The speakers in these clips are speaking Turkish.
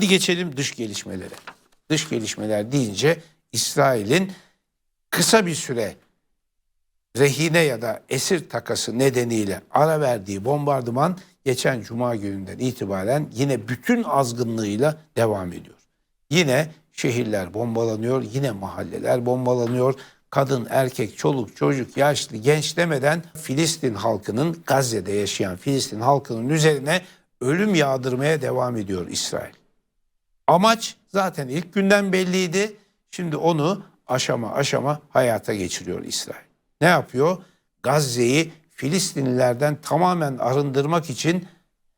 Hadi geçelim dış gelişmelere. Dış gelişmeler deyince İsrail'in kısa bir süre rehine ya da esir takası nedeniyle ara verdiği bombardıman geçen cuma gününden itibaren yine bütün azgınlığıyla devam ediyor. Yine şehirler bombalanıyor, yine mahalleler bombalanıyor. Kadın, erkek, çoluk, çocuk, yaşlı, genç demeden Filistin halkının, Gazze'de yaşayan Filistin halkının üzerine ölüm yağdırmaya devam ediyor İsrail. Amaç zaten ilk günden belliydi. Şimdi onu aşama aşama hayata geçiriyor İsrail. Ne yapıyor? Gazze'yi Filistinlilerden tamamen arındırmak için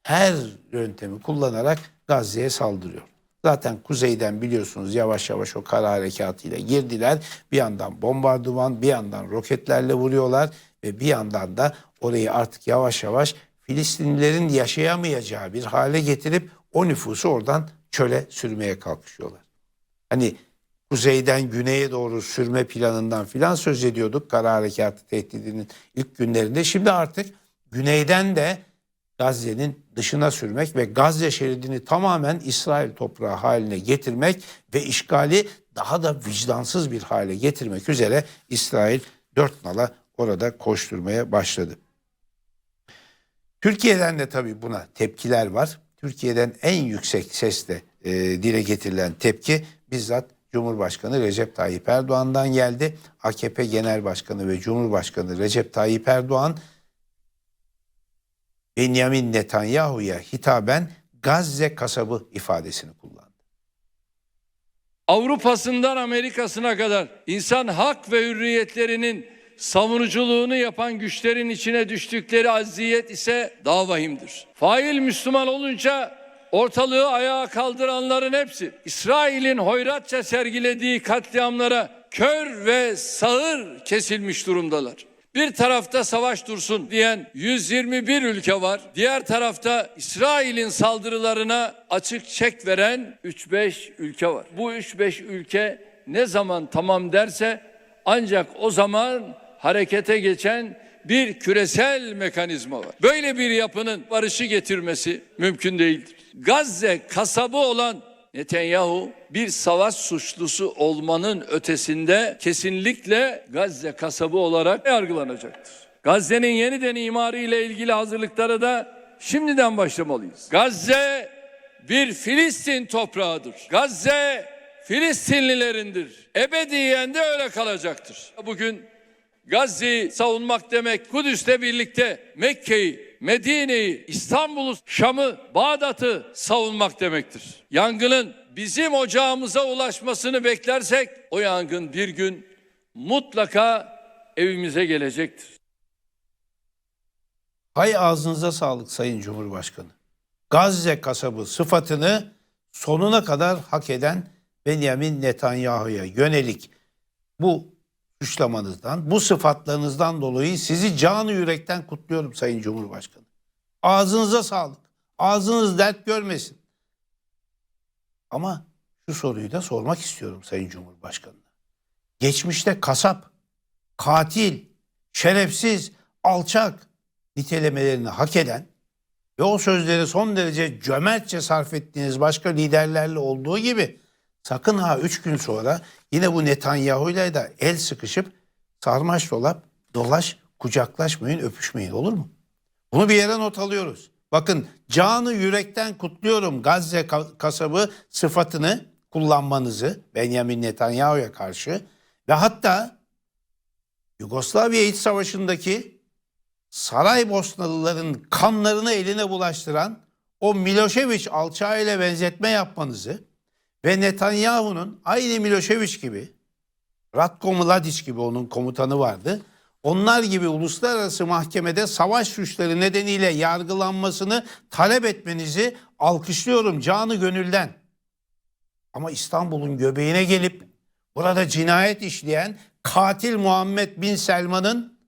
her yöntemi kullanarak Gazze'ye saldırıyor. Zaten kuzeyden biliyorsunuz yavaş yavaş o kara harekatıyla girdiler. Bir yandan bombardıman, bir yandan roketlerle vuruyorlar ve bir yandan da orayı artık yavaş yavaş Filistinlilerin yaşayamayacağı bir hale getirip o nüfusu oradan çöle sürmeye kalkışıyorlar. Hani kuzeyden güneye doğru sürme planından filan söz ediyorduk kara harekatı tehdidinin ilk günlerinde. Şimdi artık güneyden de Gazze'nin dışına sürmek ve Gazze şeridini tamamen İsrail toprağı haline getirmek ve işgali daha da vicdansız bir hale getirmek üzere İsrail dört nala orada koşturmaya başladı. Türkiye'den de tabii buna tepkiler var. Türkiye'den en yüksek sesle e, dile getirilen tepki bizzat Cumhurbaşkanı Recep Tayyip Erdoğan'dan geldi. AKP Genel Başkanı ve Cumhurbaşkanı Recep Tayyip Erdoğan Benjamin Netanyahu'ya hitaben Gazze kasabı ifadesini kullandı. Avrupa'sından Amerika'sına kadar insan hak ve hürriyetlerinin savunuculuğunu yapan güçlerin içine düştükleri aziyet ise daha vahimdir. Fail Müslüman olunca ortalığı ayağa kaldıranların hepsi İsrail'in hoyratça sergilediği katliamlara kör ve sağır kesilmiş durumdalar. Bir tarafta savaş dursun diyen 121 ülke var. Diğer tarafta İsrail'in saldırılarına açık çek veren 3-5 ülke var. Bu 3-5 ülke ne zaman tamam derse ancak o zaman harekete geçen bir küresel mekanizma var. Böyle bir yapının barışı getirmesi mümkün değildir. Gazze kasabı olan Netanyahu bir savaş suçlusu olmanın ötesinde kesinlikle Gazze kasabı olarak yargılanacaktır. Gazze'nin yeniden imarı ile ilgili hazırlıklara da şimdiden başlamalıyız. Gazze bir Filistin toprağıdır. Gazze Filistinlilerindir. Ebediyen de öyle kalacaktır. Bugün Gazze'yi savunmak demek Kudüs'le birlikte Mekke'yi, Medine'yi, İstanbul'u, Şam'ı, Bağdat'ı savunmak demektir. Yangının bizim ocağımıza ulaşmasını beklersek o yangın bir gün mutlaka evimize gelecektir. Hay ağzınıza sağlık Sayın Cumhurbaşkanı. Gazze kasabı sıfatını sonuna kadar hak eden Benjamin Netanyahu'ya yönelik bu suçlamanızdan, bu sıfatlarınızdan dolayı sizi canı yürekten kutluyorum Sayın Cumhurbaşkanı. Ağzınıza sağlık. Ağzınız dert görmesin. Ama şu soruyu da sormak istiyorum Sayın Cumhurbaşkanı'na. Geçmişte kasap, katil, şerefsiz, alçak nitelemelerini hak eden ve o sözleri son derece cömertçe sarf ettiğiniz başka liderlerle olduğu gibi sakın ha üç gün sonra yine bu Netanyahu'yla da el sıkışıp sarmaş dolap dolaş kucaklaşmayın öpüşmeyin olur mu? Bunu bir yere not alıyoruz. Bakın canı yürekten kutluyorum Gazze ka- kasabı sıfatını kullanmanızı Benjamin Netanyahu'ya karşı ve hatta Yugoslavya İç Savaşı'ndaki Saraybosnalıların kanlarını eline bulaştıran o Milošević alçağıyla benzetme yapmanızı ve Netanyahu'nun aynı Milošević gibi Ratko Mladic gibi onun komutanı vardı. Onlar gibi uluslararası mahkemede savaş suçları nedeniyle yargılanmasını talep etmenizi alkışlıyorum canı gönülden. Ama İstanbul'un göbeğine gelip burada cinayet işleyen katil Muhammed Bin Selman'ın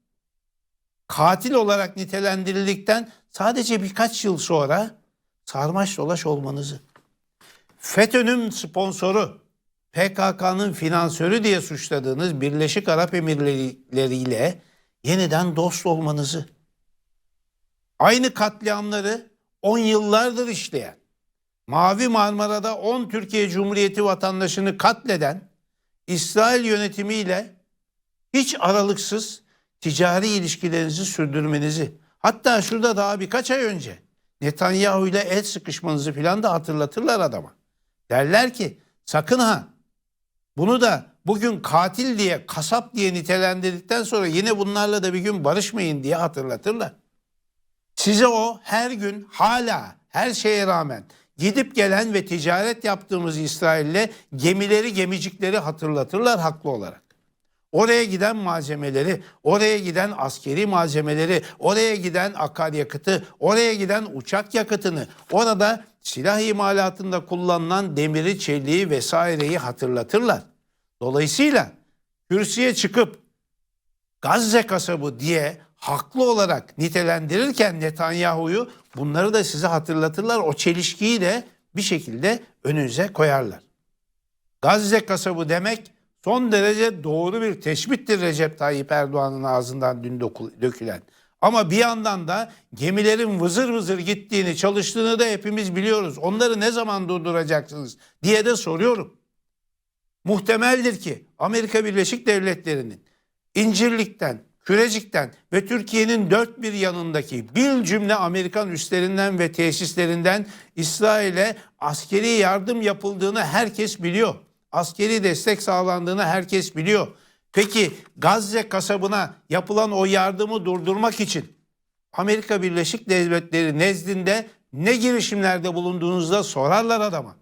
katil olarak nitelendirildikten sadece birkaç yıl sonra sarmaş dolaş olmanızı. FETÖ'nün sponsoru, PKK'nın finansörü diye suçladığınız Birleşik Arap Emirlikleri ile yeniden dost olmanızı. Aynı katliamları 10 yıllardır işleyen, Mavi Marmara'da 10 Türkiye Cumhuriyeti vatandaşını katleden İsrail yönetimiyle hiç aralıksız ticari ilişkilerinizi sürdürmenizi hatta şurada daha birkaç ay önce Netanyahu ile el sıkışmanızı filan da hatırlatırlar adama. Derler ki sakın ha bunu da bugün katil diye kasap diye nitelendirdikten sonra yine bunlarla da bir gün barışmayın diye hatırlatırlar. Size o her gün hala her şeye rağmen gidip gelen ve ticaret yaptığımız İsrail'le gemileri gemicikleri hatırlatırlar haklı olarak. Oraya giden malzemeleri, oraya giden askeri malzemeleri, oraya giden akaryakıtı, oraya giden uçak yakıtını, orada silah imalatında kullanılan demiri, çeliği vesaireyi hatırlatırlar. Dolayısıyla kürsüye çıkıp Gazze kasabı diye haklı olarak nitelendirirken Netanyahu'yu bunları da size hatırlatırlar. O çelişkiyi de bir şekilde önünüze koyarlar. Gazze kasabı demek son derece doğru bir teşbittir Recep Tayyip Erdoğan'ın ağzından dün dökülen. Ama bir yandan da gemilerin vızır vızır gittiğini, çalıştığını da hepimiz biliyoruz. Onları ne zaman durduracaksınız diye de soruyorum. Muhtemeldir ki Amerika Birleşik Devletleri'nin İncirlik'ten, Kürecik'ten ve Türkiye'nin dört bir yanındaki bir cümle Amerikan üslerinden ve tesislerinden İsrail'e askeri yardım yapıldığını herkes biliyor. Askeri destek sağlandığını herkes biliyor. Peki Gazze kasabına yapılan o yardımı durdurmak için Amerika Birleşik Devletleri nezdinde ne girişimlerde bulunduğunuzda sorarlar adama.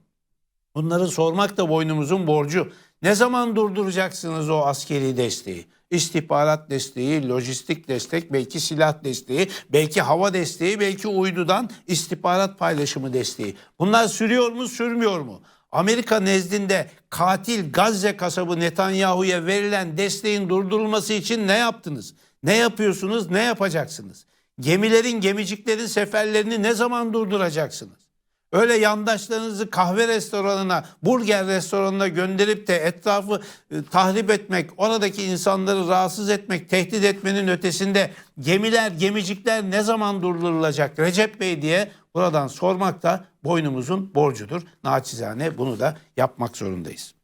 Bunları sormak da boynumuzun borcu. Ne zaman durduracaksınız o askeri desteği? İstihbarat desteği, lojistik destek, belki silah desteği, belki hava desteği, belki uydudan istihbarat paylaşımı desteği. Bunlar sürüyor mu, sürmüyor mu? Amerika nezdinde katil Gazze kasabı Netanyahu'ya verilen desteğin durdurulması için ne yaptınız? Ne yapıyorsunuz, ne yapacaksınız? Gemilerin, gemiciklerin seferlerini ne zaman durduracaksınız? Öyle yandaşlarınızı kahve restoranına, burger restoranına gönderip de etrafı e, tahrip etmek, oradaki insanları rahatsız etmek, tehdit etmenin ötesinde gemiler, gemicikler ne zaman durdurulacak Recep Bey diye buradan sormak da boynumuzun borcudur. Naçizane bunu da yapmak zorundayız.